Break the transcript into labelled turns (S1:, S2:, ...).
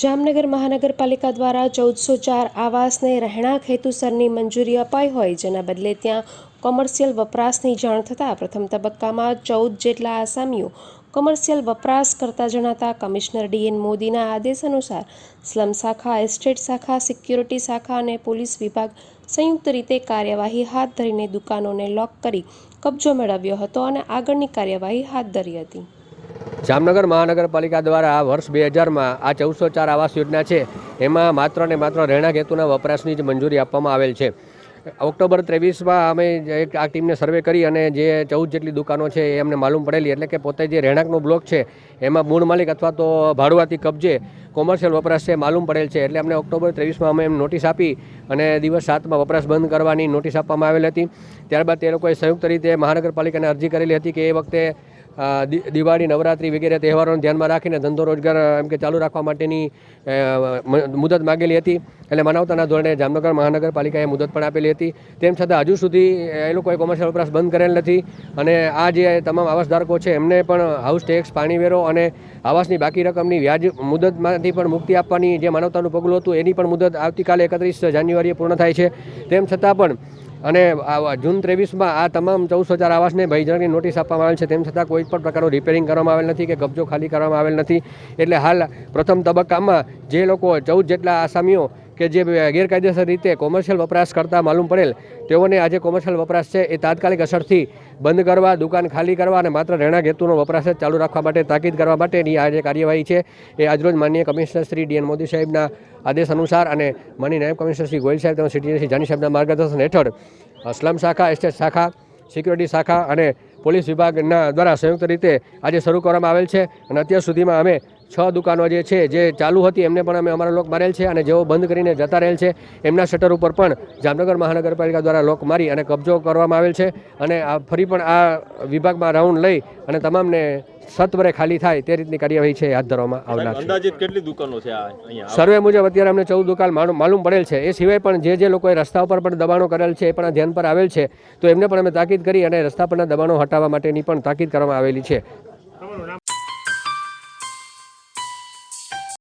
S1: જામનગર મહાનગરપાલિકા દ્વારા ચૌદસો ચાર આવાસને રહેણાંક હેતુસરની મંજૂરી અપાઈ હોય, જેના બદલે ત્યાં કોમર્શિયલ વપરાશની જાણ થતાં પ્રથમ તબક્કામાં ચૌદ જેટલા આસામીઓ કોમર્શિયલ વપરાશ કરતા જણાતા કમિશનર ડીએન મોદીના આદેશ અનુસાર સ્લમ શાખા, એસ્ટેટ શાખા, સિક્યુરિટી શાખા અને પોલીસ વિભાગ સંયુક્ત રીતે કાર્યવાહી હાથ ધરીને દુકાનોને લોક કરી કબજો મેળવ્યો હતો અને આગળની કાર્યવાહી હાથ ધરી હતી.
S2: જામનગર મહાનગરપાલિકા દ્વારા વર્ષ બે હજારમાં આ ચૌદસો ચાર આવાસ યોજના છે. એમાં માત્ર ને માત્ર રહેણાંક હેતુના વપરાશની જ મંજૂરી આપવામાં આવેલ છે. ઓક્ટોબર ત્રેવીસમાં અમે એક આ ટીમને સર્વે કરી અને જે ચૌદ જેટલી દુકાનો છે એ અમને માલુમ પડેલી. એટલે કે પોતે જે રહેણાંકનો બ્લોક છે, એમાં મૂળ માલિક અથવા તો ભાડુઆતી કબજે કોમર્શિયલ વપરાશ છે, માલુમ પડેલ છે. એટલે અમને ઓક્ટોબર ત્રેવીસમાં અમે એમ નોટિસ આપી અને દિવસ સાતમાં વપરાશ બંધ કરવાની નોટિસ આપવામાં આવેલ હતી. ત્યારબાદ તે લોકોએ સંયુક્ત રીતે મહાનગરપાલિકાને અરજી કરેલી હતી કે એ વખતે દિવાળી, નવરાત્રિ વગેરે તહેવારોને ધ્યાનમાં રાખીને ધંધો રોજગાર, એમ કે ચાલુ રાખવા માટેની મુદત માગેલી હતી. એટલે માનવતાના ધોરણે જામનગર મહાનગરપાલિકાએ મુદત પણ આપેલી હતી. તેમ છતાં હજુ સુધી એ લોકોએ કોમર્શિયલ વપરાશ બંધ કરેલ નથી અને આ જે તમામ આવાસધારકો છે, એમને પણ હાઉસ ટેક્સ, પાણી વેરો અને આવાસની બાકી રકમની વ્યાજ મુદતમાંથી પણ મુક્તિ આપવાની જે માનવતાનું પગલું હતું, એની પણ મુદત આવતીકાલે એકત્રીસ જાન્યુઆરીએ પૂર્ણ થાય છે. તેમ છતાં પણ, અને જૂન ત્રેવીસમાં આ તમામ ચૌદસો હજાર આવાસને ભયજનકની નોટિસ આપવામાં આવેલ છે. તેમ છતાં કોઈ પણ પ્રકારનું રિપેરિંગ કરવામાં આવેલ નથી કે કબજો ખાલી કરવામાં આવેલ નથી. એટલે હાલ પ્રથમ તબક્કામાં જે લોકો ચૌદ જેટલા આસામીઓ કે જે ગેરકાયદેસર રીતે કોમર્શિયલ વપરાશ કરતા માલુમ પડેલ, તેઓને આજે કોમર્શિયલ વપરાશ છે એ તાત્કાલિક અસરથી બંધ કરવા, દુકાન ખાલી કરવા અને માત્ર રહેણાંક હેતુનો વપરાશ જ ચાલુ રાખવા માટે તાકીદ કરવા માટેની આ જે કાર્યવાહી છે એ આજરોજ માનનીય કમિશનર શ્રી ડીએન મોદી સાહેબના આદેશ અનુસાર અને માનનીય નાયબ કમિશનર શ્રી ગોયલ સાહેબ તેમજ સિટી શ્રી જાની સાહેબના માર્ગદર્શન હેઠળ સ્લમ શાખા, એસ્ટેટ શાખા, સિક્યુરિટી શાખા અને પોલીસ વિભાગના દ્વારા સંયુક્ત રીતે આજે શરૂ કરવામાં આવેલ છે અને અત્યાર સુધીમાં અમે છ દુકાનો જે છે જે ચાલુ હતી એમને પણ અમે અમારા લોક મારેલ છે અને જેઓ બંધ કરીને જતા રહેલ છે એમના શટર ઉપર પણ જામનગર મહાનગરપાલિકા દ્વારા લોક મારી અને કબજો કરવામાં આવેલ છે અને આ ફરી પણ આ વિભાગમાં રાઉન્ડ લઈ અને તમામને સત્વરે ખાલી થાય તે રીતની કાર્યવાહી છે હાથ ધરવામાં આવનાર
S3: અંદાજિત કેટલી દુકાનો છે
S2: સર્વે મુજબ અત્યારે અમને ચૌદ દુકાન માલુમ માલુમ પડેલ છે. એ સિવાય પણ જે જે લોકોએ રસ્તા ઉપર પણ દબાણો કરેલ છે એ પણ ધ્યાન પર આવેલ છે તો એમને પણ અમે તાકીદ કરી અને રસ્તા પરના દબાણો હટાવવા માટેની પણ તાકીદ કરવામાં આવેલી છે.